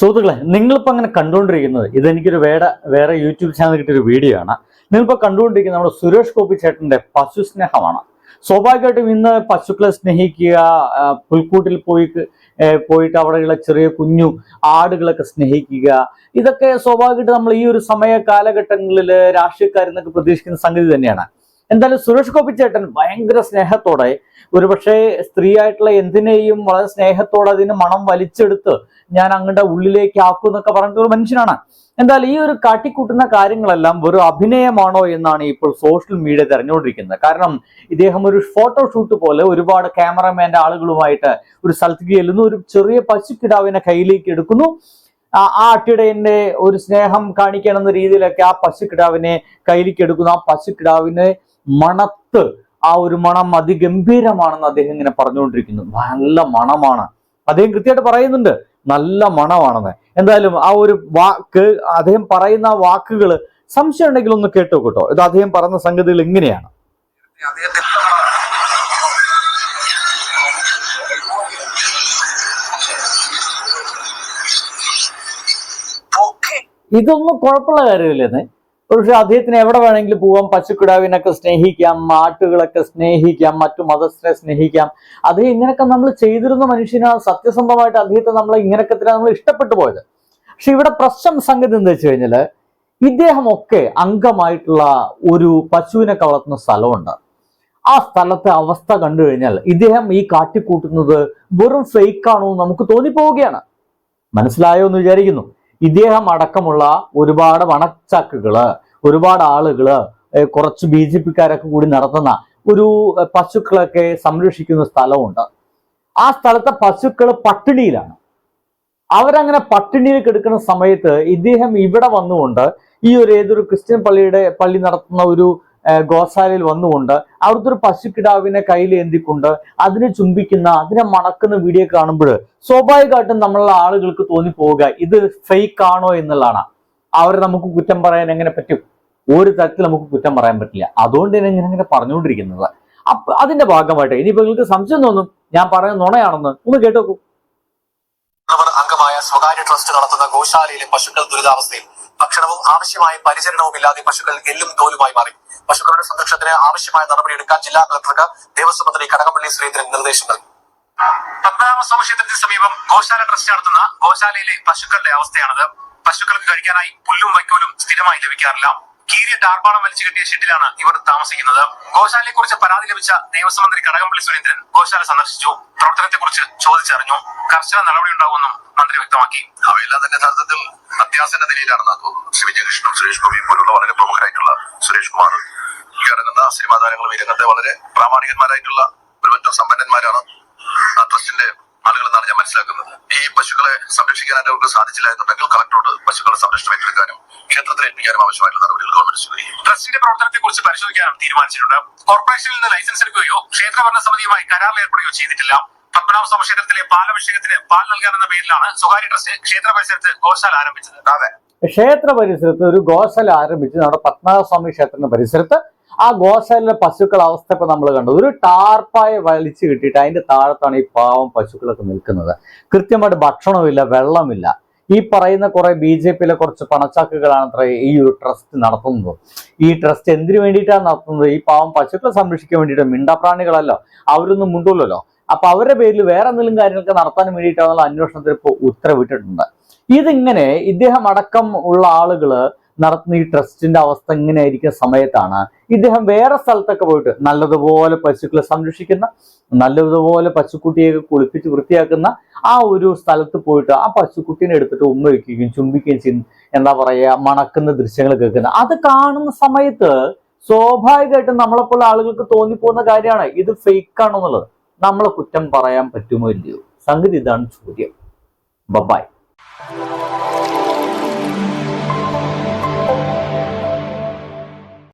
സുഹൃത്തുക്കളെ നിങ്ങളിപ്പോൾ അങ്ങനെ കണ്ടുകൊണ്ടിരിക്കുന്നത് ഇതെനിക്കൊരു വേറെ വേറെ യൂട്യൂബ് ചാനൽ കിട്ടിയൊരു വീഡിയോ ആണ്. നിങ്ങളിപ്പോൾ കണ്ടുകൊണ്ടിരിക്കുന്നത് നമ്മുടെ സുരേഷ് ഗോപി ചേട്ടന്റെ പശു സ്നേഹമാണ്. സ്വാഭാവികമായിട്ടും ഇന്ന് പശുക്കളെ സ്നേഹിക്കുക പുൽക്കൂട്ടിൽ പോയി പോയിട്ട് അവിടെയുള്ള ചെറിയ കുഞ്ഞു ആടുകളൊക്കെ സ്നേഹിക്കുക ഇതൊക്കെ സ്വാഭാവികമായിട്ട് നമ്മൾ ഈ ഒരു സമയ കാലഘട്ടങ്ങളിൽ രാഷ്ട്രീയക്കാരെന്നൊക്കെ പ്രതീക്ഷിക്കുന്ന സംഗതി തന്നെയാണ്. എന്തായാലും സുരേഷ് ഗോപി ചേട്ടൻ ഭയങ്കര സ്നേഹത്തോടെ ഒരുപക്ഷെ സ്ത്രീ ആയിട്ടുള്ള എന്തിനേയും വളരെ സ്നേഹത്തോടെ അതിന് മണം വലിച്ചെടുത്ത് ഞാൻ അങ്ങടെ ഉള്ളിലേക്ക് ആക്കും എന്നൊക്കെ പറഞ്ഞിട്ട് ഒരു മനുഷ്യനാണ്. എന്തായാലും ഈ ഒരു കാട്ടിക്കൂട്ടുന്ന കാര്യങ്ങളെല്ലാം വെറും അഭിനയമാണോ എന്നാണ് ഇപ്പോൾ സോഷ്യൽ മീഡിയ തെരഞ്ഞുകൊണ്ടിരിക്കുന്നത്. കാരണം ഇദ്ദേഹം ഒരു ഫോട്ടോഷൂട്ട് പോലെ ഒരുപാട് ക്യാമറമാന്റെ ആളുകളുമായിട്ട് ഒരു സ്ഥലത്തേക്ക് ചെല്ലുന്നു ഒരു ചെറിയ പശുക്കിടാവിനെ കയ്യിലേക്ക് എടുക്കുന്നു. ആ ആട്ടിടയന്റെ ഒരു സ്നേഹം കാണിക്കണമെന്ന രീതിയിലൊക്കെ ആ പശുക്കിടാവിനെ കയ്യിലേക്ക് എടുക്കുന്നു. ആ പശുക്കിടാവിനെ മണത്ത് ആ ഒരു മണം അതിഗംഭീരമാണെന്ന് അദ്ദേഹം ഇങ്ങനെ പറഞ്ഞുകൊണ്ടിരിക്കുന്നു. നല്ല മണമാണ്. അദ്ദേഹം കൃത്യമായിട്ട് പറയുന്നുണ്ട് നല്ല മണമാണെന്ന്. എന്തായാലും ആ ഒരു വാക്ക് അദ്ദേഹം പറയുന്ന വാക്കുകൾ സംശയം ഉണ്ടെങ്കിൽ ഒന്ന് കേട്ടോ കേട്ടോ. ഇത് അദ്ദേഹം പറഞ്ഞ സംഗതികൾ ഇങ്ങനെയാണ്. ഇതൊന്നും കുഴപ്പമുള്ള കാര്യമില്ലെന്ന് പക്ഷെ അദ്ദേഹത്തിന് എവിടെ വേണമെങ്കിലും പോവാം പശുക്കിടാവിനൊക്കെ സ്നേഹിക്കാം മാട്ടുകളൊക്കെ സ്നേഹിക്കാം മറ്റു മതസ്ഥരെ സ്നേഹിക്കാം. അദ്ദേഹം ഇങ്ങനെയൊക്കെ നമ്മൾ ചെയ്തിരുന്ന മനുഷ്യനാണ് സത്യസന്ധമായിട്ട് അദ്ദേഹത്തെ നമ്മൾ ഇങ്ങനെയൊക്കെ നമ്മൾ ഇഷ്ടപ്പെട്ടു പോയത്. പക്ഷെ ഇവിടെ പ്രശ്നം സംഗതി എന്താ വെച്ച് കഴിഞ്ഞാൽ ഇദ്ദേഹമൊക്കെ അംഗമായിട്ടുള്ള ഒരു പശുവിനൊക്കെ വളർത്തുന്ന സ്ഥലമുണ്ട്. ആ സ്ഥലത്തെ അവസ്ഥ കണ്ടു കഴിഞ്ഞാൽ ഇദ്ദേഹം ഈ കാട്ടിക്കൂട്ടുന്നത് വെറും ഫേക്കാണോ നമുക്ക് തോന്നിപ്പോവുകയാണ്. മനസ്സിലായോ എന്ന് വിചാരിക്കുന്നു. ഇദ്ദേഹം അടക്കമുള്ള ഒരുപാട് വണച്ചാക്കുകൾ ഒരുപാട് ആളുകൾ കുറച്ച് ബി ജെ പിക്കാരൊക്കെ കൂടി നടത്തുന്ന ഒരു പശുക്കളൊക്കെ സംരക്ഷിക്കുന്ന സ്ഥലമുണ്ട്. ആ സ്ഥലത്തെ പശുക്കൾ പട്ടിണിയിലാണ്. അവരങ്ങനെ പട്ടിണിയിൽ കിടക്കുന്ന സമയത്ത് ഇദ്ദേഹം ഇവിടെ വന്നുകൊണ്ട് ഈ ഒരു ഏതൊരു ക്രിസ്ത്യൻ പള്ളിയുടെ പള്ളി നടത്തുന്ന ഒരു ഏർ ഗോശാലയിൽ വന്നുകൊണ്ട് അവിടുത്തെ ഒരു പശുക്കിടാവിനെ കയ്യിൽ ഏന്തിക്കൊണ്ട് അതിനെ ചുംബിക്കുന്ന അതിനെ മണക്കുന്ന വീഡിയോ കാണുമ്പോൾ സ്വാഭാവികമായിട്ടും നമ്മളുടെ ആളുകൾക്ക് തോന്നിപ്പോവുക ഇത് ഫേക്ക് ആണോ എന്നുള്ളതാണ്. അവരെ നമുക്ക് കുറ്റം പറയാൻ എങ്ങനെ പറ്റും? ഒരു തരത്തിൽ നമുക്ക് കുറ്റം പറയാൻ പറ്റില്ല. അതുകൊണ്ട് തന്നെ ഞാൻ ഇങ്ങനെ പറഞ്ഞുകൊണ്ടിരിക്കുന്നത്. അപ്പൊ അതിന്റെ ഭാഗമായിട്ട് ഇനിയിപ്പോ നിങ്ങൾക്ക് സംശയം തോന്നും ഞാൻ പറയുന്ന നുണയാണെന്ന് ഒന്ന് കേട്ടോക്കൂ. അംഗമായ സ്വകാര്യ ട്രസ്റ്റ് നടത്തുന്ന ഗോശാലയിലെ പശുക്കൾ ദുരിതാവസ്ഥയിൽ ഭക്ഷണവും ആവശ്യമായ പരിചരണവും ഇല്ലാതെ പശുക്കൾ എല്ലും തോലുമായി മാറി. പശുക്കളുടെ സംരക്ഷണത്തിന് ആവശ്യമായ നടപടിയെടുക്കാൻ ജില്ലാ കളക്ടർക്ക് ദേവസ്വം മന്ത്രി കടകംപള്ളി സുരേന്ദ്രൻ നിർദ്ദേശം നൽകി. പത്മനാഭ സ്വാമി ക്ഷേത്രത്തിന് സമീപം ഗോശാല ട്രസ്റ്റ് നടത്തുന്ന ഗോശാലയിലെ പശുക്കളുടെ അവസ്ഥയാണത്. പശുക്കൾക്ക് കഴിക്കാനായി പുല്ലും വൈക്കോലും സ്ഥിരമായി ലഭിക്കാറില്ല. കീരിയ ടാർപ്പാടം വലിച്ചു കെട്ടിയ ഷെഡിലാണ് ഇവർ താമസിക്കുന്നത്. ഗോശാലയെ കുറിച്ച് പരാതി ലഭിച്ച ദേവസ്വം മന്ത്രി കടകംപള്ളി സുരേന്ദ്രൻ ഗോശാല സന്ദർശിച്ചു. പ്രവർത്തനത്തെ കുറിച്ച് ചോദിച്ചറിഞ്ഞു. കർശന നടപടി ഉണ്ടാവുമെന്നും മന്ത്രി വ്യക്തമാക്കി. അവയെല്ലാം തന്നെ യഥാർത്ഥത്തിൽ അത്യാസന്ന നിലയിലാണെന്ന് തോന്നുന്നു ശ്രീ വിജയകൃഷ്ണനും സുരേഷ് ഗോപി പോലുള്ള വളരെ പ്രമുഖരായിട്ടുള്ള സുരേഷ് കുമാർ ഇറങ്ങുന്ന സിനിമാ താരങ്ങളും ഇരങ്ങത്തെ വളരെ പ്രാമാണികന്മാരായിട്ടുള്ള ഒരുപറ്റം സമ്പന്നന്മാരാണ്. ആ ട്രസ്റ്റിന്റെ ആളുകൾ എന്നാണ് ഞാൻ മനസ്സിലാക്കുന്നത്. ഈ പശുക്കളെ സംരക്ഷിക്കാനായിട്ട് അവർക്ക് സാധിച്ചില്ല എന്നുണ്ടെങ്കിൽ കളക്ടറോട് പശുക്കളെ സംരക്ഷണം ഏറ്റെടുക്കാനും ക്ഷേത്രത്തിൽ ഏൽപ്പിക്കാനും ആവശ്യമായിട്ടുള്ള നടപടികൾ ഗവൺമെന്റ് സ്വീകരിക്കും. ട്രസ്റ്റിന്റെ പ്രവർത്തനത്തെ കുറിച്ച് പരിശോധിക്കാനും തീരുമാനിച്ചിട്ടുണ്ട്. കോർപ്പറേഷനിൽ നിന്ന് ലൈസൻസ് എടുക്കുകയോ ക്ഷേത്രഭരണ സമിതിയുമായി കരാർ ഏർപ്പെടുകയോ ചെയ്തിട്ടില്ല. പത്മനാഭ സ്വാമി ക്ഷേത്രത്തിലെ പാലഭിഷേകത്തിന് പാൽ നൽകാനെന്ന പേരിലാണ് സ്വകാര്യ ട്രസ്റ്റ് ക്ഷേത്ര പരിസരത്ത് ഗോശാല ആരംഭിച്ചത്. അതെ. ക്ഷേത്ര പരിസരത്ത് ഒരു ഗോശാല ആരംഭിച്ച് നമ്മുടെ പത്മനാഭസ്വാമി ക്ഷേത്രത്തിന്റെ പരിസരത്ത് ആ ഗോശാലയിലെ പശുക്കളുടെ അവസ്ഥ ഇപ്പൊ നമ്മൾ കണ്ടു. ഒരു ടാർപ്പായ വലിച്ചു കിട്ടിയിട്ട് അതിന്റെ താഴത്താണ് ഈ പാവം പശുക്കളൊക്കെ നിൽക്കുന്നത്. കൃത്യമായിട്ട് ഭക്ഷണമില്ല വെള്ളമില്ല. ഈ പറയുന്ന കുറെ ബി ജെ പിയിലെ കുറച്ച് പണച്ചാക്കുകളാണ് അത്ര ഈ ഒരു ട്രസ്റ്റ് നടത്തുന്നത്. ഈ ട്രസ്റ്റ് എന്തിനു വേണ്ടിയിട്ടാണ് നടത്തുന്നത്? ഈ പാവം പശുക്കളെ സംരക്ഷിക്കാൻ വേണ്ടിയിട്ട് മിണ്ടാപ്രാണികളല്ലോ. അവരൊന്നും മുണ്ടൂലല്ലോ. അപ്പൊ അവരുടെ പേരിൽ വേറെ എന്തെങ്കിലും കാര്യങ്ങളൊക്കെ നടത്താൻ വേണ്ടിയിട്ടാണല്ലോ അന്വേഷണത്തിൽ ഇപ്പോൾ ഉത്തരവിട്ടിട്ടുണ്ട്. ഇതിങ്ങനെ ഇദ്ദേഹം അടക്കം ഉള്ള ആളുകൾ നടത്തുന്ന ഈ ട്രസ്റ്റിന്റെ അവസ്ഥ ഇങ്ങനെ ആയിരിക്കുന്ന സമയത്താണ് ഇദ്ദേഹം വേറെ സ്ഥലത്തൊക്കെ പോയിട്ട് നല്ലതുപോലെ പശുക്കളെ സംരക്ഷിക്കുന്ന നല്ലതുപോലെ പശുക്കുട്ടിയൊക്കെ കുളിപ്പിച്ച് വൃത്തിയാക്കുന്ന ആ ഒരു സ്ഥലത്ത് പോയിട്ട് ആ പശുക്കുട്ടീനെ എടുത്തിട്ട് ഉമ്മ വയ്ക്കുകയും ചുംബിക്കുകയും ചെയ്യും എന്താ പറയുക? മണക്കുന്ന ദൃശ്യങ്ങൾ കേൾക്കുന്ന അത് കാണുന്ന സമയത്ത് സ്വാഭാവികമായിട്ടും നമ്മളെപ്പോലെ ആളുകൾക്ക് തോന്നിപ്പോകുന്ന കാര്യമാണ്. ഇത് ഫേക്ക് ആണോ എന്നുള്ളത്. നമ്മളെ കുറ്റം പറയാൻ പറ്റുമോ ഇല്ലയോ? സംഗതി ഇതാണ് ചോദ്യം. ബബായ്